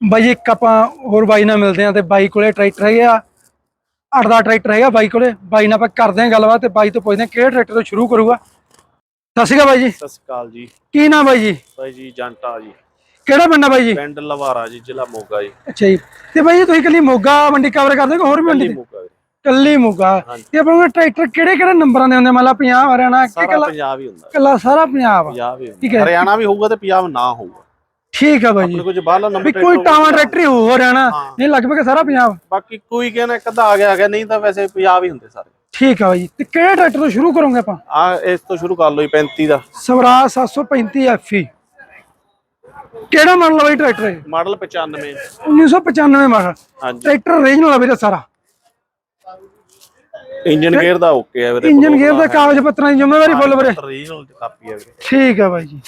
ਬਾਈ ਇੱਕ ਆਪਾਂ ਹੋਰ ਬਾਈ ਨਾਲ ਮਿਲਦੇ ਆ ਤੇ ਬਾਈ ਕੋਲੇ ਟਰੈਕਟਰ ਹੈਗਾ ਅੱਠ ਦਾ ਟਰੈਕਟਰ ਹੈਗਾ ਬਾਈ ਕੋਲੇ। ਬਾਈ ਨਾਲ ਆਪਾਂ ਕਰਦੇ ਆ ਗੱਲਬਾਤ ਤੇ ਬਾਈ ਤੋਂ ਪੁੱਛਦੇ ਆ ਕਿਹੜੇ ਟਰੈਕਟਰ ਤੋਂ ਸ਼ੁਰੂ ਕਰੂਗਾ। ਸਤਿ ਸ਼੍ਰੀ ਅਕਾਲ ਬਾਈ ਜੀ। ਸਤਿ ਸ਼੍ਰੀ ਅਕਾਲ ਜੀ। ਕੀ ਨਾਮ ਬਾਈ ਜੀ? ਬਾਈ ਜੀ ਜੰਟਾ ਜੀ। ਕਿਹੜਾ ਪਿੰਡ ਆ ਬਾਈ ਜੀ? ਪਿੰਡ ਲਵਾਰਾ ਜੀ ਜ਼ਿਲ੍ਹਾ ਮੋਗਾ ਜੀ। ਅੱਛਾ ਜੀ। ਤੇ ਬਾਈ ਜੀ ਤੁਸੀਂ ਕੱਲੀ ਮੋਗਾ ਮੰਡੀ ਕਵਰ ਕਰਦੇ ਹੋ ਹੋਰ ਵੀ ਮੰਡੀ? ਮੋਗਾ। ਕੱਲੀ ਮੋਗਾ। ਤੇ ਆਪਾਂ ਕੋਲ ਟਰੈਕਟਰ ਕਿਹੜੇ ਕਿਹੜੇ ਨੰਬਰਾਂ ਦੇ ਹੁੰਦੇ ਲਾ 50 ਹਰਿਆਣਾ ਕਿ ਸਾਰਾ ਕੱਲਾ ਪੰਜਾਬ ਹੀ ਹੁੰਦਾ। ਕੱਲਾ ਸਾਰਾ ਪੰਜਾਬ? ਪੰਜਾਬ ਹੀ ਠੀਕ ਹੁੰਦਾ ਹੈ। ਹਰਿਆਣਾ ਵੀ ਹੋਊਗਾ ਤੇ ਪੰਜਾਬ ਨਾ ਹੋਊਗਾ। ਠੀਕ ਆ ਬਾਈ ਆਪਣੇ ਜੇ ਬਾਹਰਲਾ ਵੀ ਨੰਬਰ ਕੋਈ ਟਾਵਾਂ ਟਰੈਕਟਰ ਹੀ ਹੋ ਹਰਿਆਣਾ ਹਾਂ। ਨਹੀਂ ਲਗਭਗ ਸਾਰਾ ਪੰਜਾਬ। ਬਾਕੀ ਕੋਈ ਕਹਿੰਦਾ ਇੱਕ ਅੱਧਾ ਆ ਗਿਆ ਗਿਆ ਨਹੀਂ ਤਾਂ ਵੈਸੇ ਪੰਜਾਬ ਹੀ ਹੁੰਦੇ ਸਾਰੇ। ਠੀਕ ਆ ਬਾਈ ਜੀ। ਤੇ ਕਿਹੜੇ ਟਰੈਕਟਰ ਤੋਂ ਸ਼ੁਰੂ ਕਰੋਗੇ ਆਪਾਂ? ਆ ਇਸ ਤੋਂ ਸ਼ੁਰੂ ਕਰ ਲਓ ਜੀ 35 ਦਾ। ਸਵਰਾਜ 735 ਐਫਈ ਕਿਹੜਾ ਮਾਡਲ ਆ ਬਾਈ ਟਰੈਕਟਰ ਇਹ? ਮਾਡਲ 95 1995 ਮਾਡਲ ਹਾਂਜੀ। ਟਰੈਕਟਰ ਰੀਜਨਲ ਆ ਵੀਰੇ ਸਾਰਾ। ਇੰਜਨ ਗੇਅਰ ਦਾ ਓਕੇ ਆ ਵੀਰੇ ਇੰਜਨ ਗੇਅਰ ਦਾ ਕਾਗਜ਼ ਪੱਤਰਾਂ ਦੀ ਜ਼ਿੰਮੇਵਾਰੀ ਫੁੱਲ ਵੀਰੇ। ਰੀਜਨਲ ਕਾਪੀ ਆ ਵੀਰੇ। ਠੀਕ ਆ ਬਾਈ ਜੀ।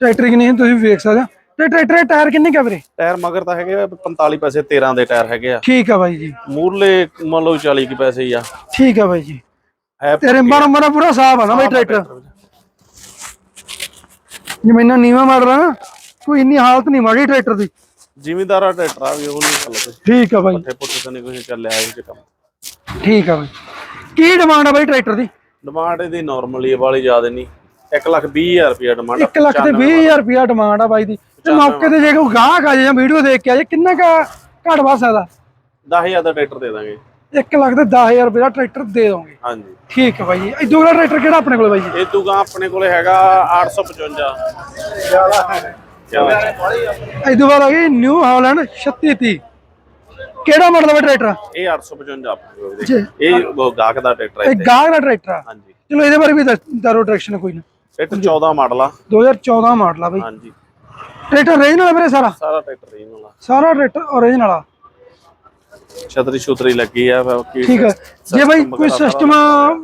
ਟਰੈਕਟਰ ਕਿ ਨਹੀਂ ਤੁਸੀਂ ਵੇਖ ਸਕਦੇ ਹੋ। ਤੇ ਟਰੈਕਟਰ ਦੇ ਟਾਇਰ ਕਿੰਨੇ ਕਾ ਵੀਰੇ? ਟਾਇਰ ਮਗਰ ਤਾਂ ਹੈਗੇ ਆ 45 ਪੈਸੇ 13 ਦੇ ਟਾਇਰ ਹੈਗੇ ਆ। ਠੀਕ ਆ ਬਾਈ ਜੀ। ਮੂਰਲੇ ਮੰਨ ਲਓ 40 ਕੀ ਪੈਸੇ ਹੀ ਆ। ਠੀਕ ਆ ਬਾਈ ਜੀ। ਹੈ ਤੇਰੇ ਬਾਰ ਮਾਰਾ ਪੂਰਾ ਸਾਫ਼ ਆ ਨਾ ਬਾਈ ਟਰੈਕਟਰ। ਜਮੀਨਾਂ ਨੀਵਾ ਮਾਰ ਰਹਾ ਨਾ ਕੋਈ ਇੰਨੀ ਹਾਲਤ ਨਹੀਂ ਮਾੜੀ ਟਰੈਕਟਰ ਦੀ। ਜ਼ਿਮੀਦਾਰਾ ਟਰੈਕਟਰ ਆ ਵੀ ਉਹ ਨਹੀਂ ਚੱਲਦੇ। ਠੀਕ ਆ ਬਾਈ। ਪੱਠੇ ਪੁੱਠੇ ਤਾਂ ਨਹੀਂ ਕੁਝ ਚੱਲਿਆ ਇਹ ਕੰਮ। ਠੀਕ ਆ ਬਾਈ। ਕੀ ਡਿਮਾਂਡ ਆ ਬਾਈ ਟਰੈਕਟਰ ਦੀ? ਡਿਮਾਂਡ ਇਹਦੀ ਨਾਰਮਲੀ ਵਾਲੀ ਜ਼ਿਆਦਾ ਨਹੀਂ। 1 ਲੱਖ 20 ਹਜ਼ਾਰ ਰੁਪਏ ਡਿਮਾਂਡ 1 ਲੱਖ ਤੇ 20000 ਰੁਪਿਆ ਡਿਮਾਂਡ ਆ ਬਾਈ ਦੀ। ਤੇ ਮੌਕੇ ਤੇ ਜੇ ਕੋਈ ਗਾਹਕ ਆ ਜਾਂ ਵੀਡੀਓ ਦੇਖ ਕੇ ਆ ਜਾਏ ਕਿੰਨਾ ਕਾ ਘੱਟ ਵਾ ਸਕਦਾ? 10000 ਦਾ ਟਰੈਕਟਰ ਦੇ ਦਾਂਗੇ। 1 ਲੱਖ ਤੇ 10000 ਰੁਪਏ ਦਾ ਟਰੈਕਟਰ ਦੇ ਦੋਗੇ। ਹਾਂਜੀ। ਠੀਕ ਹੈ ਬਾਈ ਜੀ। ਇਦੋਂ ਦਾ ਟਰੈਕਟਰ ਕਿਹੜਾ ਆਪਣੇ ਕੋਲ ਬਾਈ ਜੀ? ਇਹ ਤੂੰ ਗਾ ਆਪਣੇ ਕੋਲੇ ਹੈਗਾ 855 ਜ਼ਿਆਦਾ। ਇਦੋਂ ਬਾਅਦ ਆ ਗਈ ਨਿਊ ਹਾਲੈਂਡ 3630 ਕਿਹੜਾ ਮਾਡਲ ਦਾ ਟਰੈਕਟਰ? ਇਹ 855 ਆਪਣੇ ਕੋਲ ਜੀ। ਇਹ ਗਾਹਕ ਦਾ ਟਰੈਕਟਰ ਹੈ ਇਹ ਗਾਹਕ ਦਾ ਟਰੈਕਟਰ ਆ। ਹਾਂਜੀ। ਚਲੋ ਇਹਦੇ ਬਾਰੇ ਵੀ ਦੱਸ- ਦਾਰੋ ਡਾਇਰੈਕਸ਼ਨ ਕੋਈ ਨਾ। ਟਰੈਕਟਰ 14 ਮਾਡਲ ਆ। 2014 ਮਾਡਲ ਆ ਬਾਈ। ਹਾਂਜੀ। ਟਰੈਕਟਰ ਰੇਂਜ ਨਾਲ ਵੀਰੇ ਸਾਰਾ? ਸਾਰਾ ਟਰੈਕਟਰ ਰੀਨ ਵਾਲਾ। ਸਾਰਾ ਟਰੈਕਟਰ ਓਰੀਜਨਲ ਆ ਛਤਰੀ ਛੁਤਰੀ ਲੱਗੀ ਆ ਬਾਕੀ ਠੀਕ ਹੈ ਜੇ ਬਾਈ ਕੋਈ ਸਿਸਟਮ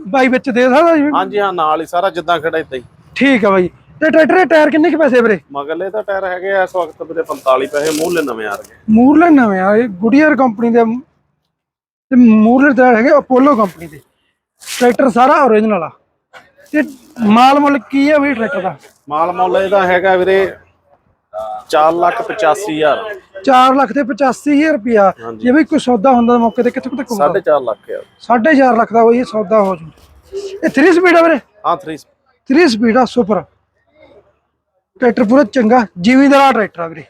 ਬਾਈ ਵਿੱਚ ਦੇ ਸਕਦਾ ਜੀ? ਹਾਂਜੀ ਹਾਂ ਨਾਲ ਹੀ ਸਾਰਾ ਜਿੱਦਾਂ ਖੜਾ ਇਦਾਂ ਹੀ। ਠੀਕ ਹੈ ਬਾਈ। ਤੇ ਟਰੈਕਟਰ ਦੇ ਟਾਇਰ ਕਿੰਨੇ ਕੁ ਪੈਸੇ ਵੀਰੇ? ਮਗਰਲੇ ਤਾਂ ਟਾਇਰ ਹੈਗੇ ਆ ਇਸ ਵਕਤ ਵੀਰੇ 45 ਪੈਸੇ ਮੂਹਲੇ ਨਵੇਂ ਆ ਰਹੇ ਮੂਰਲੇ ਨਵੇਂ ਆ ਇਹ ਗੁਡੀਅਰ ਕੰਪਨੀ ਦੇ ਤੇ ਮੂਰਲੇ ਟਾਇਰ ਹੈਗੇ ਅਪੋਲੋ ਕੰਪਨੀ ਦੇ। ਟਰੈਕਟਰ ਸਾਰਾ ਓਰੀਜਨਲ ਆ। ਤੇ ਮਾਲ ਮੁੱਲ ਕੀ ਆ ਵੀ ਟਰੈਕਟਰ ਦਾ? ਮਾਲ ਮੁੱਲ ਇਹਦਾ ਹੈਗਾ ਵੀਰੇ 4 ਲੱਖ 85 ਹਜ਼ਾਰ। 4 ਲੱਖ ਤੇ 85000 ਰੁਪਿਆ। ਜੇ ਵੀ ਕੋਈ ਸੌਦਾ ਹੁੰਦਾ ਮੌਕੇ ਤੇ ਕਿੱਥੇ ਕਿੱਥੇ ਘੁੰਮਦਾ? 4.5 ਲੱਖ ਆ 4.5 ਲੱਖ ਦਾ ਉਹ ਸੌਦਾ ਹੋ ਜੂ। ਇਹ 3 ਸਪੀਡ ਆ ਵੀਰੇ? ਹਾਂ 3 3 ਸਪੀਡ ਆ ਸੁਪਰ ਟਰੈਕਟਰ ਪੂਰਾ ਚੰਗਾ ਜਿਮੀਦਾਰ ਟਰੈਕਟਰ ਆ ਵੀਰੇ।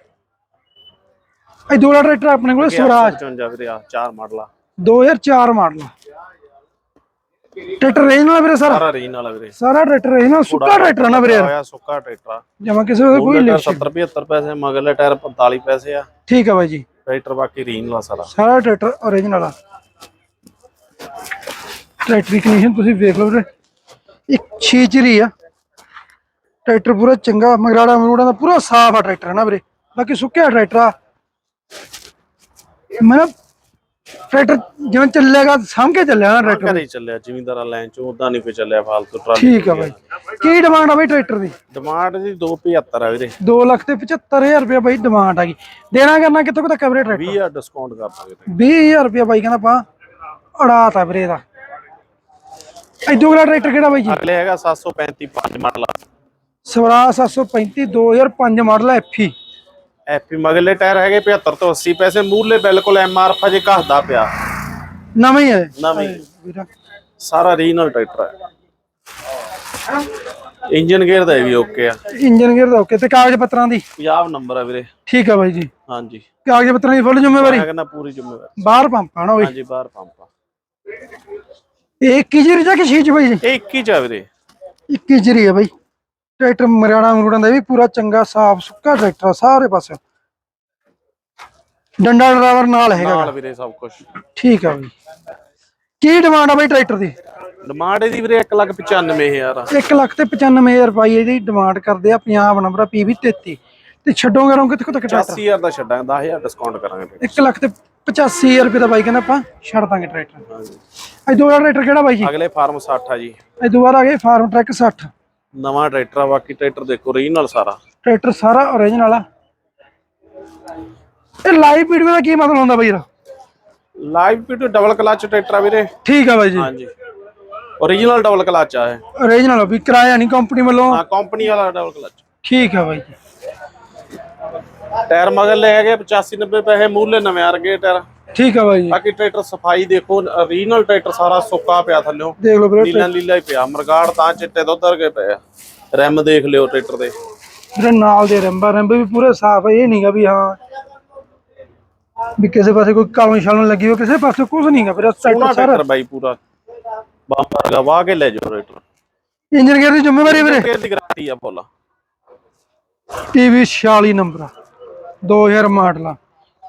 ਇਹ ਦੋੜਾ ਟਰੈਕਟਰ ਆਪਣੇ ਕੋਲ ਸਵਰਾਜ। 55 ਵੀਰੇ ਆ ਚਾਰ ਮਾਡਲ ਆ। 2004 ਮਾਡਲ ਆ। ਟਰੈਕਟਰ ਰੇਂਜ ਨਾਲ ਵੀਰੇ ਸਾਰਾ? ਸਾਰਾ ਰੀਨ ਵਾਲਾ ਵੀਰੇ। ਸਾਰਾ ਟਰੈਕਟਰ ਰੇਂਜ ਨਾਲ ਸੁੱਕਾ ਟਰੈਕਟਰ ਨਾ ਵੀਰੇ ਯਾਰ ਆਇਆ ਸੁੱਕਾ ਟਰੈਕਟਰ ਆ। ਜਮਾ ਕਿਸੇ ਦਾ ਕੋਈ ਲਿਖੀ 70 75 ਪੈਸੇ ਮਗਰਲੇ ਟਾਇਰ 45 ਪੈਸੇ ਆ। ਠੀਕ ਆ ਬਾਈ ਜੀ। ਟਰੈਕਟਰ ਬਾਕੀ ਰੀਨ ਵਾਲਾ ਸਾਰਾ। ਸਾਰਾ ਟਰੈਕਟਰ ਓਰੀਜਨਲ ਆ। ਟਰੈਕਟਰ ਦੀ ਕੰਡੀਸ਼ਨ ਤੁਸੀਂ ਵੇਖ ਲਓ ਵੀਰੇ। ਇੱਕ ਛੀਚਰੀ ਆ। ਟਰੈਕਟਰ ਪੂਰਾ ਚੰਗਾ ਮਗਰਾੜਾ ਮਰੂੜਾ ਦਾ ਪੂਰਾ ਸਾਫ਼ ਆ ਟਰੈਕਟਰ ਨਾ ਵੀਰੇ? ਬਾਕੀ ਸੁੱਕਿਆ ਟਰੈਕਟਰ ਆ। ਮੈਂ ਟਰੈਕਟਰ ਜਿਵੇਂ ਚੱਲੇਗਾ ਸਾਂਭ ਕੇ ਚੱਲਿਆ ਨਾ ਟਰੈਕਟਰ। ਘਰੇ ਚੱਲਿਆ ਜ਼ਿਮੀਂਦਾਰਾ ਲਾਈਨ ਚ ਉਦਾਂ ਨਹੀਂ ਕੋਈ ਚੱਲਿਆ ਫਾਲਤੂ ਟਰਾਲੀ ਠੀਕ ਆ ਬਾਈ। ਕੀ ਡਿਮਾਂਡ ਆ ਬਾਈ ਟਰੈਕਟਰ ਦੀ? ਡਿਮਾਂਡ ਦੀ 275 ਆ ਵੀਰੇ। 2 ਲੱਖ ਤੇ 75000 ਰੁਪਏ ਬਾਈ ਡਿਮਾਂਡ ਆ ਗਈ। ਦੇਣਾ ਕਰਨਾ ਕਿੱਥੋਂ ਕਿੱਥੇ ਕਵਰੇ ਟਰੈਕਟਰ? 20 ਹਜ਼ਾਰ ਡਿਸਕਾਊਂਟ ਕਰ ਦਾਂਗੇ ਤੇ। 20000 ਰੁਪਏ ਬਾਈ ਕਹਿੰਦਾ ਪਾ ਅੜਾਤਾ ਵੀਰੇ ਦਾ ਇਦੋਂ ਅਗਲਾ ਟਰੈਕਟਰ ਕਿਹੜਾ ਬਾਈ ਜੀ? ਅਗਲੇ ਹੈਗਾ 735 5 ਮਾਡਲ ਸਵਰਾਜ 735 2005 ਮਾਡਲ ਐਫੀ ਐਪੀ ਮਗਲੇ ਟਾਇਰ ਹੈਗੇ 75 ਤੋਂ 80 ਪੈਸੇ ਮੂਰਲੇ ਬਿਲਕੁਲ ਐਮਆਰਐਫ ਅਜੇ ਘਸਦਾ ਪਿਆ। ਨਵਾਂ ਹੀ ਹੈ। ਨਵੀਂ ਵੀਰਾ। ਸਾਰਾ ਰੀਨਲ ਟਰੈਕਟਰ ਹੈ ਇੰਜਨ ਗੇਅਰ ਦਾ ਵੀ ਓਕੇ ਆ। ਇੰਜਨ ਗੇਅਰ ਦਾ ਓਕੇ ਤੇ ਕਾਗਜ਼ ਪੱਤਰਾਂ ਦੀ? 50 ਨੰਬਰ ਆ ਵੀਰੇ। ਠੀਕ ਆ ਬਾਈ ਜੀ। ਹਾਂਜੀ। ਕਾਗਜ਼ ਪੱਤਰਾਂ ਦੀ ਫੁੱਲ ਜ਼ਿੰਮੇਵਾਰੀ? ਮੈਂ ਕਹਿੰਦਾ ਪੂਰੀ ਜ਼ਿੰਮੇਵਾਰੀ। ਬਾਹਰ ਪੰਪ ਆ ਨਾ ਬਈ ਹਾਂਜੀ ਬਾਹਰ ਪੰਪ ਆ। ਇਹ 21 ਜਰੀ ਜਾਂ ਕਿ ਸ਼ੀਚ ਬਾਈ ਜੀ? ਇਹ 21 ਚ ਆ ਵੀਰੇ। 21 ਜਰੀ ਹੈ ਬਾਈ। ਟਰੈਕਟਰ ਮਰਿਆਣਾ ਮਰੂੜਾਂ ਦਾ ਵੀ ਪੂਰਾ ਚੰਗਾ ਸਾਫ਼ ਸੁੱਕਾ ਟਰੈਕਟਰ ਆ ਸਾਰੇ ਪਾਸੇ। ਡੰਡਾ ਡਰਾਈਵਰ ਨਾਲ ਹੈਗਾ ਨਾਲ ਵੀਰੇ ਸਭ ਕੁਝ ਠੀਕ ਆ ਬਾਈ। ਕੀ ਡਿਮਾਂਡ ਆ ਬਾਈ ਟਰੈਕਟਰ ਦੀ? ਡਿਮਾਂਡ ਇਹਦੀ ਵੀਰੇ 1 ਲੱਖ 95000 ਆ। 1 ਲੱਖ ਤੇ 95000 ਰੁਪਏ ਇਹਦੀ ਡਿਮਾਂਡ ਕਰਦੇ ਆ ਪੰਜਾਬ ਨੰਬਰ ਆ PV 33 ਤੇ ਛੱਡੋਗੇ ਰੋਂ ਕਿੱਥੇ ਤੱਕ ਟਰੈਕਟਰ? 85000 ਦਾ ਛੱਡਾਂਗੇ 10000 ਡਿਸਕਾਊਂਟ ਕਰਾਂਗੇ ਫਿਰ। 1 ਲੱਖ ਤੇ 85000 ਰੁਪਏ ਦਾ ਬਾਈ ਕਹਿੰਦਾ ਆਪਾਂ ਛੱਡ ਦਾਂਗੇ ਟਰੈਕਟਰ। ਹਾਂਜੀ। ਇਹ ਦੋ ਵਾਲਾ ਟਰੈਕਟਰ ਕਿਹੜਾ ਬਾਈ ਜੀ? ਅਗਲੇ ਫਾਰਮ 60 ਆ ਜੀ। ਇਹ ਦੋ ਵਾਰ ਆ ਗਏ ਫਾਰਮ ਟਰੈਕ 60 ਨਵਾਂ ਟਰੈਕਟਰ ਆ ਬਾਕੀ ਟਰੈਕਟਰ ਦੇਖੋ ਰੀਨਲ ਸਾਰਾ। ਟਰੈਕਟਰ ਸਾਰਾ ਓਰੀਜਨਲ ਆ। ਇਹ ਲਾਈਵ ਵੀਡੀਓ ਦਾ ਕੀ ਮਤਲਬ ਹੁੰਦਾ ਬਾਈ ਇਹਦਾ? Live PTO double clutch tractor ਆ ਵੀਰੇ। ਠੀਕ ਆ ਬਾਈ ਜੀ। ਹਾਂਜੀ। ਓਰੀਜਨਲ ਡਬਲ ਕਲਚ ਆ ਇਹ। ਓਰੀਜਨਲ ਵੀ ਕਿਰਾਇਆ ਨਹੀਂ ਕੰਪਨੀ ਵੱਲੋਂ। ਹਾਂ ਕੰਪਨੀ ਵਾਲਾ ਡਬਲ ਕਲਚ ਠੀਕ ਆ ਬਾਈ ਜੀ। ਟਾਇਰ ਮਗਰ ਲੈ ਹੈਗੇ 85 90 ਪੈਸੇ ਮੂਲੇ ਨਵੇਂ ਵਰਗੇ ਟਾਇਰ ਠੀਕ ਆ ਬਾਈ ਜੀ। ਬਾਕੀ ਟਰੈਕਟਰ ਸਫ਼ਾਈ ਦੇਖੋ ਰੀਜਨਲ ਟਰੈਕਟਰ ਸਾਰਾ ਸੁੱਕਾ ਪਿਆ ਥੱਲਿਓ ਦੇਖ ਲਓ ਵੀਰੇ ਲੀਲਾ ਲੀਲਾ ਹੀ ਪਿਆ ਮਰਗਾੜ ਤਾਂ ਚਿੱਟੇ ਦੁੱਧ ਵਰਗੇ ਪਏ ਆ। ਰੈਮ ਦੇਖ ਲਿਓ ਟਰੈਕਟਰ ਦੇ। ਵੀਰੇ ਨਾਲ ਦੇ ਰੰਬਾ ਰੰਬੇ ਵੀ ਪੂਰੇ ਸਾਫ਼ ਹੈ ਇਹ ਨਹੀਂਗਾ ਵੀ ਹਾਂ ਵੀ ਕਿਸੇ ਪਾਸੇ ਕੋਈ ਕਾਲਣ ਛਾਲਣ ਲੱਗੀ ਹੋ ਕਿਸੇ ਪਾਸੇ ਕੁਝ ਨਹੀਂਗਾ ਵੀਰੇ ਸੋਹਣਾ ਟਰੈਕਟਰ ਬਾਈ ਪੂਰਾ। ਬੰਪਰ ਗਵਾ ਕੇ ਲੈ ਜਾਓ ਟਰੈਕਟਰ। ਇੰਜਨ ਗੇਅਰ ਦੀ ਜ਼ਿੰਮੇਵਾਰੀ ਵੀਰੇ? ਫੇਰ ਦੀ ਗਾਰੰਟੀ ਆ ਬੋਲਾ ਟੀਵੀ 46 ਨੰਬਰ 2000 ਮਾਡਲ ਆ।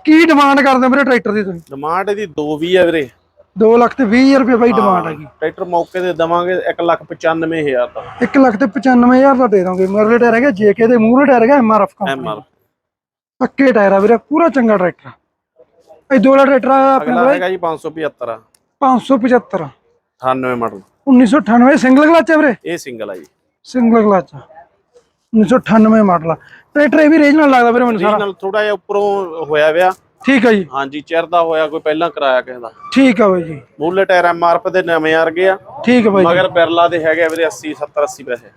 ਕੀ ਡਿਮਾਂਡ ਕਰਦੇ ਹੋ ਵੀਰੇ ਟਰੈਕਟਰ ਦੀ ਤੁਸੀਂ? ਡਿਮਾਂਡ ਇਹਦੀ 2 ਵੀ ਆ ਵੀਰੇ। 2 ਲੱਖ ਤੇ 20000 ਰੁਪਏ ਬਾਈ ਡਿਮਾਂਡ ਹੈਗੀ। ਟਰੈਕਟਰ ਮੌਕੇ ਤੇ ਦਵਾਂਗੇ 195000 ਦਾ। 1 ਲੱਖ ਤੇ 95000 ਦਾ ਦੇ ਦੋਗੇ। ਮਰਲੇ ਟਾਇਰ ਹੈਗਾ ਜੇਕੇ ਦੇ ਮੂਹਰੇ ਟਾਇਰ ਹੈਗਾ ਐਮਆਰਐਫ ਕੰਪਨੀ ਪੱਕੇ ਟਾਇਰ ਆ ਵੀਰੇ ਪੂਰਾ ਚੰਗਾ ਟਰੈਕਟਰ ਇਹ ਦੋ ਵਾਲਾ ਟਰੈਕਟਰ ਆ ਆਪਣੇ ਕੋਲ। ਹੈਗਾ ਜੀ 575 575 98 ਮਾਡਲ। 1998 ਸਿੰਗਲ ਕਲਚ ਹੈ ਵੀਰੇ? ਇਹ ਸਿੰਗਲ ਆ ਜੀ। ਸਿੰਗਲ ਕਲਚ 1998 ਮਾਡਲ ਟਰੈਕਟਰ ਇਹ ਵੀ ਰੀਜਨਲ ਲੱਗਦਾ ਵੀਰੇ ਮੈਨੂੰ ਸਾਰਾ। ਰੀਜਨਲ ਥੋੜਾ ਜਿਹਾ ਉੱਪਰੋਂ ਹੋਇਆ ਵਿਆ। ਠੀਕ ਹੈ ਜੀ। ਹਾਂਜੀ ਚਿਰਦਾ ਹੋਇਆ ਕੋਈ ਪਹਿਲਾਂ ਕਰਾਇਆ ਕਿਸੇ ਦਾ। ਠੀਕ ਆ ਬਾਈ ਜੀ। ਮੂਲੇ ਟਾਇਰ ਐਮਆਰਐਫ ਦੇ ਨਵੇਂ ਵਰਗੇ ਆ। ਠੀਕ ਹੈ ਬਾਈ ਮਗਰ ਬਿਰਲਾ ਦੇ ਹੈਗੇ ਆ ਵੀਰੇ 80 70 80 ਪੈਸੇ।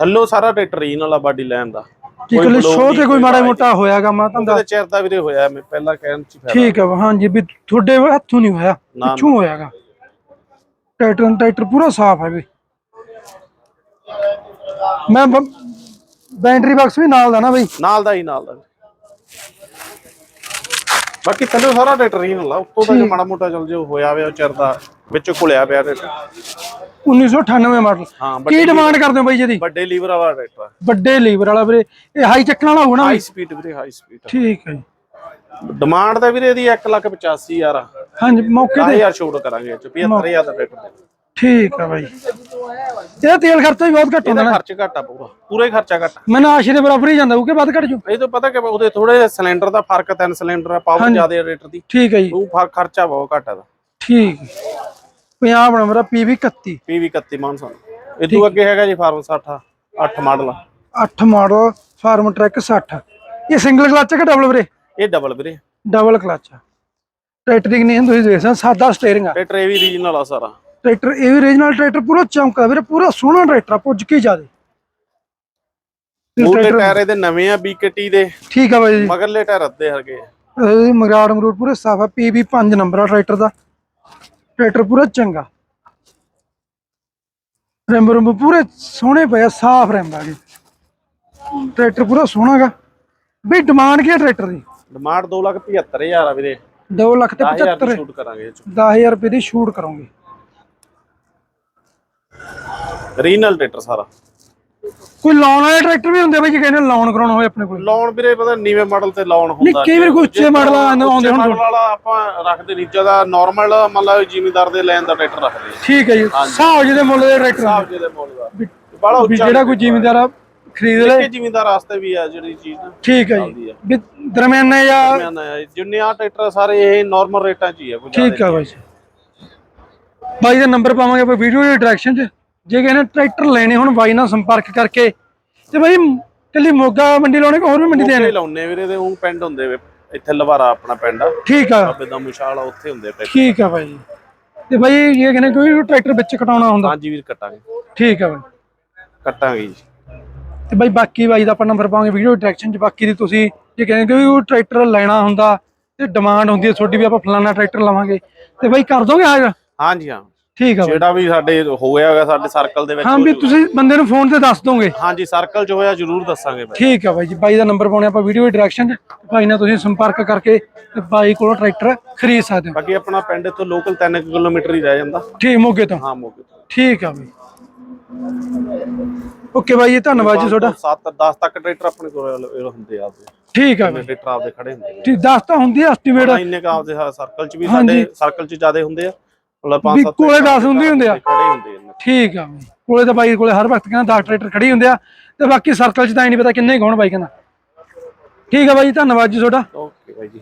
ਥੱਲੋਂ ਸਾਰਾ ਟਰੈਕਟਰ ਰੀਜਨਲ ਆ ਬਾਡੀ ਲੈਣ ਦਾ। ਜੀ ਕੱਲੇ ਸ਼ੋਅ ਤੇ ਕੋਈ ਮਾੜਾ ਮੋਟਾ ਹੋਇਆਗਾ ਮੈਂ ਤੁਹਾਨੂੰ ਉਹਦੇ ਚਿਰਦਾ ਵੀਰੇ ਹੋਇਆ ਮੈਂ ਪਹਿਲਾਂ ਕਹਿਣ ਚ ਹੀ ਫਾਇਦਾ। ਠੀਕ ਹੈ ਹਾਂਜੀ ਵੀ ਤੁਹਾਡੇ ਹੱਥੋਂ ਨਹੀਂ ਹੋਇਆ। ਪਿੱਛੋਂ ਹੋਇਆਗਾ। ਟਰੈਕਟਰ ਟਰੈਕਟਰ ਪੂਰਾ ਸਾਫ਼ ਹੈ ਵੀ ਮੈਂ ਬ- ਬੈਟਰੀ ਬਾਕਸ ਵੀ ਨਾਲ ਦਾ ਨਾ ਬਈ। ਨਾਲ ਦਾ ਹੀ ਨਾਲ ਦਾ। ਬਾਕੀ ਥੱਲੇ ਸਾਰਾ ਟਰੈਕਟਰ ਰੀਜਨਲ ਆ ਉੱਤੋਂ ਦਾ ਜੇ ਮਾੜਾ ਮੋਟਾ ਚੱਲ ਜੇ ਹੋਇਆ ਵਿਆ ਚਿਰਦਾ ਵਿੱਚ ਘੁਲਿਆ ਪਿਆ ਟਰੈਕਟਰ 1998 ਮਾਡਲ। ਹਾਂ ਕੀ ਡਿਮਾਂਡ ਕਰਦੇ ਹੋ ਬਾਈ ਜੀ ਦੀ ਵੱਡੇ ਲੀਵਰ ਵਾਲਾ ਟਰੈਕਟਰ ਵੱਡੇ ਲੀਵਰ ਵਾਲਾ ਵੀਰੇ ਇਹ ਹਾਈ ਚੱਕਣ ਵਾਲਾ ਹੋਣਾ ਹਾਈ ਸਪੀਡ ਵੀਰੇ ਹਾਈ ਸਪੀਡ ਠੀਕ ਹੈ ਜੀ। ਡਿਮਾਂਡ ਤਾਂ ਵੀਰੇ ਇਹਦੀ 185000 ਆ। ਹਾਂਜੀ ਮੌਕੇ ਤੇ। 10000 ਛੋਟ ਕਰਾਂਗੇ ਇਹ ਚ 75000 ਦਾ ਟਰੈਕਟਰ ਠੀਕ ਹੈ ਬਾਈ। ਇਹਦਾ ਤੇਲ ਖਰਚਾ ਵੀ ਬਹੁਤ ਘੱਟ ਹੁੰਦਾ ਇਹਦਾ ਨਾ। ਖਰਚ ਘੱਟ ਆ ਪੂਰਾ। ਪੂਰਾ ਹੀ ਖਰਚਾ ਘੱਟ ਆ। ਮੈਨੂੰ ਆਸ਼ੇ ਦੇ ਬਰਾਬਰ ਹੀ ਜਾਂਦਾ ਉਹ ਕਿ ਵੱਧ ਘੱਟ ਜੂ ਇਹ ਤੋਂ ਪਤਾ ਕਿ ਉਹਦੇ ਥੋੜੇ ਸਿਲੰਡਰ ਦਾ ਫ਼ਰਕ ਤਿੰਨ ਸਿਲੰਡਰ ਆ ਪਾਵਰ ਜ਼ਿਆਦਾ ਰੇਟਰ ਦੀ। ਠੀਕ ਹੈ ਜੀ। ਉਹ ਫ਼ਰਕ ਖਰਚਾ ਬਹੁਤ ਘੱਟ ਆ ਦਾ ਠੀਕ। 50 ਬਣਾ ਮੇਰਾ PV 31 PV 31 ਮਾਨਸਾ ਇਹ ਤੋਂ ਅੱਗੇ ਹੈਗਾ ਜੀ farm 60 8 model 8 model Farmtrac 60 ਇਹ ਸਿੰਗਲ ਕਲਚ ਹੈ ਕਿ ਡਬਲ ਵੀਰੇ? ਇਹ ਡਬਲ ਵੀਰੇ। ਡਬਲ ਕਲਚ ਆ। ਟਰੈਕਟਰ ਦੀ ਨਹੀਂ ਤੁਸੀਂ ਦੇਖ ਸਕਦੇ ਹੋ, ਸਾਦਾ ਸਟੀਅਰਿੰਗ ਆ। ਟਰੈਕਟਰ ਇਹ ਵੀ ਰੀਜਨਲ ਆ ਸਾਰਾ। ਟਰੈਕਟਰ ਇਹ ਵੀ ਰੀਜਨਲ ਟਰੈਕਟਰ ਪੂਰਾ ਚਮਕਦਾ ਵੀਰੇ ਪੂਰਾ ਸੋਹਣਾ ਟਰੈਕਟਰ ਆ ਪੁੱਜ ਕੇ ਜਾਦੇ ਮੂਲੇ ਟਾਇਰ ਇਹਦੇ ਨਵੇਂ ਆ BKT ਦੇ। ਠੀਕ ਆ ਬਾਈ ਜੀ। ਮਗਰਲੇ ਟਾਇਰ ਅੱਧੇ ਹਰਗੇ ਇਹ ਮਗਰਾੜ ਮਰੂੜ ਪੂਰੇ ਸਾਫ਼ ਆ PV 5 ਨੰਬਰ ਆ ਟਰੈਕਟਰ ਦਾ। ਟਰੈਕਟਰ ਪੂਰਾ ਚੰਗਾ। ਰਿੰਬ ਰੁੰਬ ਪੂਰੇ ਸੋਹਣੇ ਪਏ ਆ ਸਾਫ਼ ਰਿੰਬ ਗਏ। ਟਰੈਕਟਰ ਪੂਰਾ ਸੋਹਣਾ ਗਾ। ਵੀ ਡਿਮਾਂਡ ਕੀ ਟਰੈਕਟਰ ਦੀ? ਡਿਮਾਂਡ 275000 ਆ ਵੀਰੇ। 2 ਲੱਖ ਤੇ 10000 75 ਦੀ ਸ਼ੂਟ ਕਰਾਂਗੇ ਇਹ ਚ। 10000 ਰੁਪਏ ਦੀ ਸ਼ੂਟ ਕਰੋਗੇ। ਰੀਜਨਲ ਟਰੈਕਟਰ ਸਾਰਾ। ਕੋਈ ਲਾਉਣ ਵਾਲੇ ਟਰੈਕਟਰ ਵੀ ਹੁੰਦੇ ਬਈ ਜੇ ਕਹਿੰਦੇ ਲਾਉਣ ਕਰਾਉਣਾ ਹੋਵੇ ਆਪਣੇ ਕੋਲ? ਲਾਉਣ ਵੀਰੇ ਪਤਾ ਨੀਵੇਂ ਮਾਡਲ ਤੇ ਲਾਉਣ ਨਹੀਂ ਹੁੰਦਾ ਕਈ ਵਾਰ ਕੋਈ ਉੱਚੇ ਮਾਡਲ ਆਉਂਦੇ ਹੁਣ ਵਾਲਾ ਆਪਾਂ ਰੱਖਦੇ ਨਹੀਂ। ਜ਼ਿਆਦਾ ਨਾਰਮਲ ਮਤਲਬ ਜ਼ਿਮੀਦਾਰ ਦੇ ਲੈਣ ਦਾ ਟਰੈਕਟਰ ਰੱਖਦੇ ਆ। ਠੀਕ ਹੈ ਜੀ। ਹਿਸਾਬ ਜਿਹਦੇ ਮੁੱਲ ਦੇ ਟਰੈਕਟਰ ਹਿਸਾਬ ਜਿਹਦੇ ਮੁੱਲ ਦਾ। ਬੜਾ ਉੱਚਾ ਜਿਹੜਾ ਕੋਈ ਜ਼ਿਮੀਂਦਾਰ ਖਰੀਦ ਲੈ ਕਿ ਜ਼ਿਮੀਦਾਰ ਵਾਸਤੇ ਵੀ ਆ ਜਿਹੜੀ ਚੀਜ਼ ਨਾ। ਠੀਕ ਹੈ ਜੀ। ਵੀ ਦਰਮਿਆਨਾ ਜਾਂ ਜਿੰਨੇ ਆ ਟਰੈਕਟਰ ਸਾਰੇ ਇਹ ਨਾਰਮਲ ਰੇਟਾਂ 'ਚ ਹੀ ਆ ਕੋਈ ਠੀਕ ਆ ਬਾਈ ਬਾਈ ਦਾ ਨੰਬਰ ਪਾਵਾਂਗੇ ਆਪਾਂ ਵੀਡੀਓ ਦੀ ਡਾਇਰੈਕਸ਼ਨ 'ਚ। ਜੇ ਕਿਸੇ ਨੇ ਟਰੈਕਟਰ ਲੈਣੇ ਹੁਣ ਬਾਈ ਨਾਲ ਸੰਪਰਕ ਕਰਕੇ ਤੇ ਬਾਈ ਕੱਲੀ ਮੋਗਾ ਮੰਡੀ ਲਾਉਣੇ ਕਿ ਹੋਰ ਵੀ ਮੰਡੀ ਦੇ ਲਾਉਨੇ ਵੀਰੇ ਤੇ ਉਹ ਪਿੰਡ ਹੁੰਦੇ ਵੇ ਇੱਥੇ ਲਵਾਰਾ ਆਪਣਾ ਪਿੰਡ ਆ। ਠੀਕ ਆ। ਬਾਬੇ ਦਾ ਮੁਸ਼ਾਲ ਉੱਥੇ ਹੁੰਦੇ ਟਰੈਕਟਰ ਠੀਕ ਆ ਬਾਈ। ਤੇ ਬਾਈ ਜੇ ਕਿਸੇ ਨੇ ਕੋਈ ਟਰੈਕਟਰ ਵਿੱਚ ਕਟਾਉਣਾ ਹੁੰਦਾ? ਹਾਂਜੀ ਵੀਰ ਕੱਟਾਂਗੇ। ਠੀਕ ਆ ਬਾਈ। ਕੱਟਾਂਗੇ ਜੀ। ਤੇ ਬਾਈ ਬਾਕੀ ਬਾਈ ਦਾ ਆਪਾਂ ਨੰਬਰ ਪਾਵਾਂਗੇ ਵੀਡੀਓ ਡਾਇਰੈਕਸ਼ਨ 'ਚ ਬਾਕੀ ਦੀ ਤੁਸੀਂ ਜੇ ਕਹਿੰਦੇ ਕਿ ਉਹ ਟਰੈਕਟਰ ਲੈਣਾ ਹੁੰਦਾ ਤੇ ਡਿਮਾਂਡ ਹੁੰਦੀ ਹੈ ਤੁਹਾਡੀ ਵੀ ਆਪਾਂ ਫਲਾਣਾ ਟਰੈਕਟਰ ਲਵਾਂਗੇ। ਤੇ ਬਾਈ ਕਰ ਦੋਗੇ ਹਾਜ਼ਰ? ਹਾਂਜੀ ਹਾਂ। ਠੀਕ ਆ ਬਾਈ। ਜਿਹੜਾ ਵੀ ਸਾਡੇ ਹੋਇਆ ਹੈਗਾ ਸਾਡੇ ਸਰਕਲ ਦੇ ਵਿੱਚ ਹਾਂ ਵੀ ਤੁਸੀਂ ਬੰਦੇ ਨੂੰ ਫੋਨ ਤੇ ਦੱਸ ਦੋਗੇ। ਹਾਂਜੀ ਸਰਕਲ 'ਚ ਹੋਇਆ ਜ਼ਰੂਰ ਦੱਸਾਂਗੇ ਬਾਈ। ਠੀਕ ਆ ਬਾਈ ਜੀ ਬਾਈ ਦਾ ਨੰਬਰ ਪਾਉਣੇ ਆਪਾਂ ਵੀਡੀਓ ਡਾਇਰੈਕਸ਼ਨ 'ਚ। ਤੇ ਬਾਈ ਨਾਲ ਤੁਸੀਂ ਸੰਪਰਕ ਕਰਕੇ ਤੇ ਬਾਈ ਕੋਲੋਂ ਟਰੈਕਟਰ ਖਰੀਦ ਸਕਦੇ ਹੋ। ਬਾਕੀ ਆਪਣਾ ਪਿੰਡ ਤੋਂ ਲੋਕਲ 3 ਕਿਲੋਮੀਟਰ ਹੀ ਰਹਿ ਜਾਂਦਾ। ਠੀਕ ਮੋਗੇ ਤੋਂ। ਹਾਂ ਮੋਗੇ ਤੋਂ। ਠੀਕ ਆ ਬਾਈ। ਓਕੇ ਬਾਈ ਜੀ ਧੰਨਵਾਦ ਜੀ ਤੁਹਾਡਾ। 7 10 ਤੱਕ ਟਰੈਕਟਰ ਆਪਣੇ ਕੋਲ ਇਹ ਹੁੰਦੇ ਆ ਆਪਦੇ। ਠੀਕ ਆ ਬਾਈ। ਟਰੈਕਟਰ ਆਪਦੇ ਖੜੇ ਹੁੰਦੇ ਨੇ ਠੀਕ ਦੱਸ ਤਾਂ ਹੁੰਦੀ ਐਸਟੀਮੇਟ ਇੰਨੇ ਕ ਆਪਦੇ ਸਰਕਲ 'ਚ ਵੀ ਸਾਡੇ ਸਰਕਲ 'ਚ ਜ਼ਿਆਦੇ ਹੁੰਦੇ ਆ। ਮਤਲਬ 5 ਵੀ 7 ਕੋਲੇ 10 ਹੁੰਦੇ ਹੁੰਦੇ ਆ। ਖੜੇ ਹੁੰਦੇ ਨੇ। ਠੀਕ ਆ ਬਾਈ ਕੋਲੇ ਤਾਂ ਬਾਈ ਕੋਲੇ ਹਰ ਵਕਤ ਕਹਿੰਦਾ 10 ਟਰੈਕਟਰ ਖੜੀ ਹੁੰਦੇ ਆ। ਤੇ ਬਾਕੀ ਸਰਕਲ 'ਚ ਤਾਂ ਹੀ ਨਹੀਂ ਪਤਾ ਕਿੰਨੇ ਹੋਣ ਬਾਈ ਕਹਿੰਦਾ। ਠੀਕ ਆ ਬਾਈ ਧੰਨਵਾਦ ਜੀ ਤੁਹਾਡਾ। ਓਕੇ ਬਾਈ ਜੀ।